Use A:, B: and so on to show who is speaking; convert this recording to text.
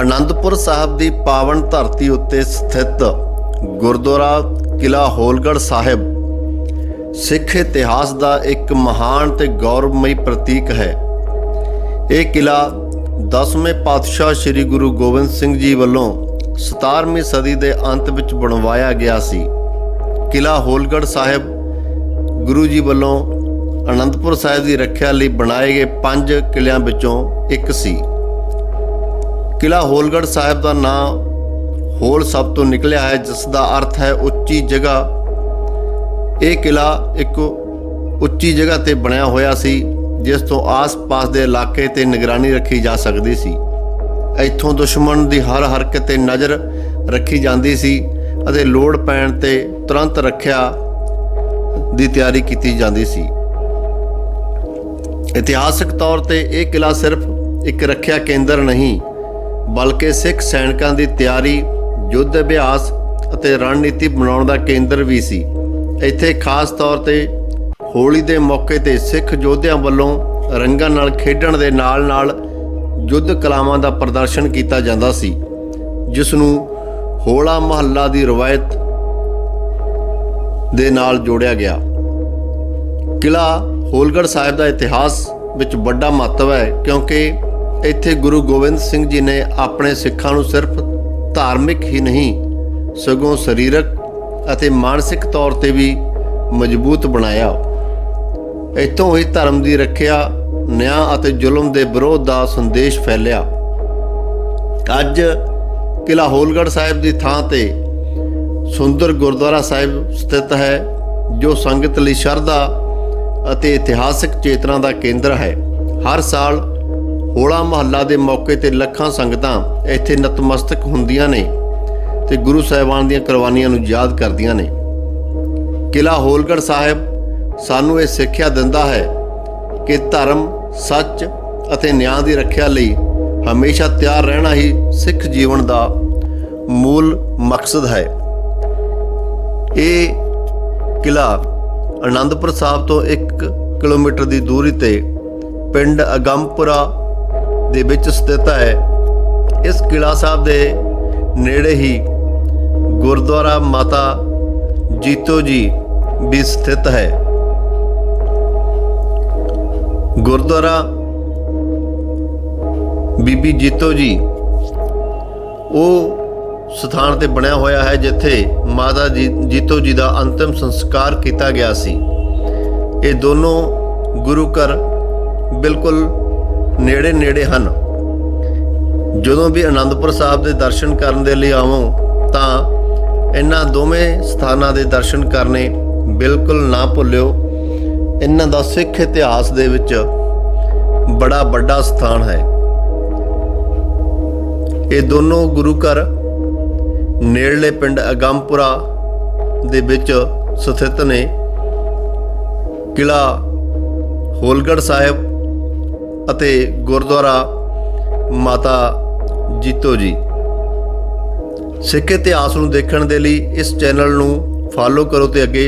A: ਅਨੰਦਪੁਰ ਸਾਹਿਬ ਦੀ ਪਾਵਨ ਧਰਤੀ ਉੱਤੇ ਸਥਿਤ ਗੁਰਦੁਆਰਾ ਕਿਲਾ ਹੋਲਗੜ੍ਹ ਸਾਹਿਬ ਸਿੱਖ ਇਤਿਹਾਸ ਦਾ ਇੱਕ ਮਹਾਨ ਤੇ ਗੌਰਵਮਈ ਪ੍ਰਤੀਕ ਹੈ। ਇਹ ਕਿਲਾ 10ਵੇਂ ਪਾਤਸ਼ਾਹ ਸ੍ਰੀ ਗੁਰੂ ਗੋਬਿੰਦ ਸਿੰਘ ਜੀ ਵੱਲੋਂ 17ਵੀਂ ਸਦੀ ਦੇ ਅੰਤ ਵਿੱਚ ਬਣਵਾਇਆ ਗਿਆ ਸੀ। ਕਿਲਾ ਹੋਲਗੜ੍ਹ ਸਾਹਿਬ ਗੁਰੂ ਜੀ ਵੱਲੋਂ ਅਨੰਦਪੁਰ ਸਾਹਿਬ ਦੀ ਰੱਖਿਆ ਲਈ ਬਣਾਏ ਗਏ ਪੰਜ ਕਿਲਿਆਂ ਵਿੱਚੋਂ ਇੱਕ ਸੀ। ਕਿਲਾ ਹੋਲਗੜ੍ਹ ਸਾਹਿਬ ਦਾ ਨਾਂ ਹੋਲ ਸਭ ਤੋਂ ਨਿਕਲਿਆ ਹੈ, ਜਿਸ ਦਾ ਅਰਥ ਹੈ ਉੱਚੀ ਜਗ੍ਹਾ। ਇਹ ਕਿਲਾ ਇੱਕ ਉੱਚੀ ਜਗ੍ਹਾ ਤੇ ਬਣਿਆ ਹੋਇਆ ਸੀ, ਜਿਸ ਤੋਂ ਆਸ-ਪਾਸ ਦੇ ਇਲਾਕੇ ਤੇ ਨਿਗਰਾਨੀ ਰੱਖੀ ਜਾ ਸਕਦੀ ਸੀ। ਇੱਥੋਂ ਦੁਸ਼ਮਣ ਦੀ ਹਰ ਹਰਕਤ ਤੇ ਨਜ਼ਰ ਰੱਖੀ ਜਾਂਦੀ ਸੀ ਅਤੇ ਲੋੜ ਪੈਣ ਤੇ ਤੁਰੰਤ ਰੱਖਿਆ ਦੀ ਤਿਆਰੀ ਕੀਤੀ ਜਾਂਦੀ ਸੀ। ਇਤਿਹਾਸਕ ਤੌਰ ਤੇ ਇਹ ਕਿਲਾ ਸਿਰਫ ਇੱਕ ਰੱਖਿਆ ਕੇਂਦਰ ਨਹੀਂ ਬਲਕਿ ਸਿੱਖ ਸੈਨਿਕਾਂ ਦੀ ਤਿਆਰੀ, ਯੁੱਧ ਅਭਿਆਸ ਅਤੇ ਰਣਨੀਤੀ ਬਣਾਉਣ ਦਾ ਕੇਂਦਰ ਵੀ ਸੀ। ਇੱਥੇ ਖਾਸ ਤੌਰ ਤੇ ਹੋਲੀ ਦੇ ਮੌਕੇ ਤੇ ਸਿੱਖ ਯੋਧਿਆਂ ਵੱਲੋਂ ਰੰਗਾਂ ਨਾਲ ਖੇਡਣ ਦੇ ਨਾਲ-ਨਾਲ ਯੁੱਧ ਕਲਾਵਾਂ ਦਾ ਪ੍ਰਦਰਸ਼ਨ ਕੀਤਾ ਜਾਂਦਾ ਸੀ ਜਿਸ ਨੂੰ ਹੋਲਾ ਮਹੱਲਾ ਦੀ ਰਵਾਇਤ ਦੇ ਨਾਲ ਜੋੜਿਆ ਗਿਆ। ਕਿਲਾ ਹੋਲਗੜ੍ਹ ਸਾਹਿਬ ਦਾ ਇਤਿਹਾਸ ਵਿੱਚ ਵੱਡਾ ਮਹੱਤਵ ਹੈ, ਕਿਉਂਕਿ ਇੱਥੇ ਗੁਰੂ ਗੋਬਿੰਦ ਸਿੰਘ ਜੀ ਨੇ ਆਪਣੇ ਸਿੱਖਾਂ ਨੂੰ ਸਿਰਫ ਧਾਰਮਿਕ ਹੀ ਨਹੀਂ, ਸਗੋਂ ਸਰੀਰਕ ਅਤੇ ਮਾਨਸਿਕ ਤੌਰ ਤੇ ਵੀ ਮਜ਼ਬੂਤ ਬਣਾਇਆ। ਇੱਥੋਂ ਹੀ ਧਰਮ ਦੀ ਰੱਖਿਆ, ਨਿਆਂ ਅਤੇ ਜ਼ੁਲਮ ਦੇ ਵਿਰੋਧ ਦਾ ਸੰਦੇਸ਼ ਫੈਲਿਆ। ਅੱਜ ਕਿਲਾ ਹੋਲਗੜ੍ਹ ਸਾਹਿਬ ਦੀ ਥਾਂ ਤੇ ਸੁੰਦਰ ਗੁਰਦੁਆਰਾ ਸਾਹਿਬ ਸਥਿਤ ਹੈ, ਜੋ ਸੰਗਤ ਲਈ ਸ਼ਰਧਾ ਅਤੇ ਇਤਿਹਾਸਕ ਚੇਤਨਾ ਦਾ ਕੇਂਦਰ ਹੈ। ਹਰ ਸਾਲ ਹੋਲਾ ਮਹੱਲਾ ਦੇ ਮੌਕੇ ਤੇ ਲੱਖਾਂ ਸੰਗਤਾਂ ਇੱਥੇ ਨਤਮਸਤਕ ਹੁੰਦੀਆਂ ਨੇ ਤੇ ਗੁਰੂ ਸਾਹਿਬਾਨ ਦੀਆਂ ਕੁਰਬਾਨੀਆਂ ਨੂੰ ਯਾਦ ਕਰਦੀਆਂ ਨੇ। ਕਿਲਾ ਹੋਲਗੜ੍ਹ ਸਾਹਿਬ ਸਾਨੂੰ ਇਹ ਸਿੱਖਿਆ ਦਿੰਦਾ ਹੈ ਕਿ ਧਰਮ ਸੱਚ ਅਤੇ ਨਿਆਂ ਦੀ ਰੱਖਿਆ ਲਈ ਹਮੇਸ਼ਾ ਤਿਆਰ ਰਹਿਣਾ ਹੀ ਸਿੱਖ ਜੀਵਨ ਦਾ ਮੂਲ ਮਕਸਦ ਹੈ। ਇਹ ਕਿਲਾ ਆਨੰਦਪੁਰ ਸਾਹਿਬ ਤੋਂ 1 ਕਿਲੋਮੀਟਰ ਦੀ ਦੂਰੀ ਤੇ ਪਿੰਡ ਅਗੰਮਪੁਰਾ ਦੇ ਵਿੱਚ ਸਥਿਤ ਹੈ। ਇਸ ਕਿਲਾ ਸਾਹਿਬ ਦੇ ਨੇੜੇ ਹੀ ਗੁਰਦੁਆਰਾ ਮਾਤਾ ਜੀਤੋ ਜੀ ਵੀ ਸਥਿਤ ਹੈ। ਗੁਰਦੁਆਰਾ ਬੀਬੀ ਜੀਤੋ ਜੀ, ਉਹ ਸਥਾਨ ਤੇ ਬਣਿਆ ਹੋਇਆ ਹੈ ਜਿੱਥੇ ਮਾਤਾ ਜੀ, ਜੀਤੋ ਜੀ ਦਾ ਅੰਤਿਮ ਸੰਸਕਾਰ ਕੀਤਾ ਗਿਆ ਸੀ। ਇਹ ਦੋਨੋਂ ਗੁਰੂ ਘਰ ਬਿਲਕੁਲ ਨੇੜੇ ਨੇੜੇ ਹਨ। ਜਦੋਂ ਵੀ ਆਨੰਦਪੁਰ ਸਾਹਿਬ ਦੇ ਦਰਸ਼ਨ ਕਰਨ ਦੇ ਲਈ ਆਵੋ, ਤਾਂ ਇਹਨਾਂ ਦੋਵੇਂ ਸਥਾਨਾਂ ਦੇ ਦਰਸ਼ਨ ਕਰਨੇ ਬਿਲਕੁਲ ਨਾ ਭੁੱਲਿਓ। ਇਹਨਾਂ ਦਾ ਸਿੱਖ ਇਤਿਹਾਸ ਦੇ ਵਿੱਚ ਬੜਾ ਵੱਡਾ ਸਥਾਨ ਹੈ। ਇਹ ਦੋਨੋਂ ਗੁਰੂ ਘਰ ਨੇੜਲੇ ਪਿੰਡ ਅਗੰਮਪੁਰਾ ਦੇ ਵਿੱਚ ਸਥਿਤ ਨੇ। ਕਿਲਾ ਹੋਲਗੜ੍ਹ ਸਾਹਿਬ ਅਤੇ ਗੁਰਦੁਆਰਾ ਮਾਤਾ ਜੀਤੋ ਜੀ। ਸਿੱਖ ਇਤਿਹਾਸ ਨੂੰ ਦੇਖਣ ਦੇ ਲਈ ਇਸ ਚੈਨਲ ਨੂੰ ਫਾਲੋ ਕਰੋ ਤੇ ਅੱਗੇ